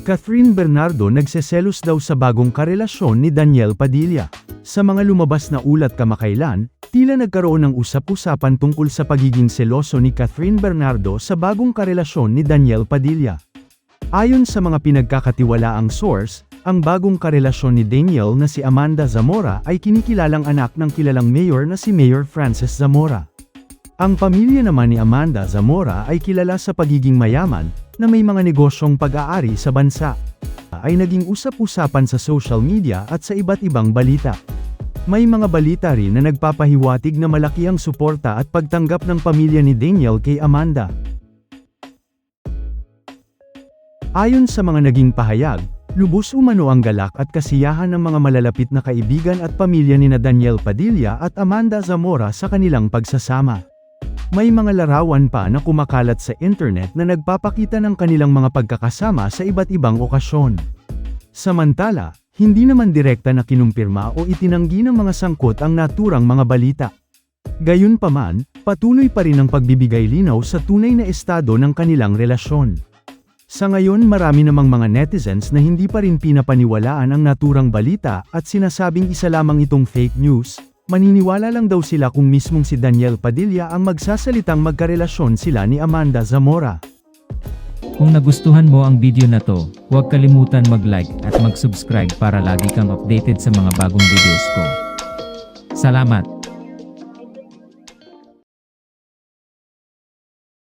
Catherine Bernardo nagseselos daw sa bagong karelasyon ni Daniel Padilla. Sa mga lumabas na ulat kamakailan, tila nagkaroon ng usap-usapan tungkol sa pagiging seloso ni Catherine Bernardo sa bagong karelasyon ni Daniel Padilla. Ayon sa mga pinagkakatiwalaang source, ang bagong karelasyon ni Daniel na si Amanda Zamora ay kinikilalang anak ng kilalang mayor na si Mayor Francis Zamora. Ang pamilya naman ni Amanda Zamora ay kilala sa pagiging mayaman, na may mga negosyong pag-aari sa bansa. Ay naging usap-usapan sa social media at sa iba't ibang balita. May mga balita rin na nagpapahiwatig na malaki ang suporta at pagtanggap ng pamilya ni Daniel kay Amanda. Ayon sa mga naging pahayag, lubos umano ang galak at kasiyahan ng mga malalapit na kaibigan at pamilya ni na Daniel Padilla at Amanda Zamora sa kanilang pagsasama. May mga larawan pa na kumakalat sa internet na nagpapakita ng kanilang mga pagkakasama sa iba't ibang okasyon. Samantala, hindi naman direkta na kinumpirma o itinanggi ng mga sangkot ang naturang mga balita. Gayunpaman, patuloy pa rin ang pagbibigay linaw sa tunay na estado ng kanilang relasyon. Sa ngayon marami namang mga netizens na hindi pa rin pinapaniwalaan ang naturang balita at sinasabing isa lamang itong fake news, maniniwala lang daw sila kung mismong si Daniel Padilla ang magsasalitang magkarelasyon sila ni Amanda Zamora. Kung nagustuhan mo ang video na to, huwag kalimutan mag-like at mag-subscribe para lagi kang updated sa mga bagong videos ko. Salamat!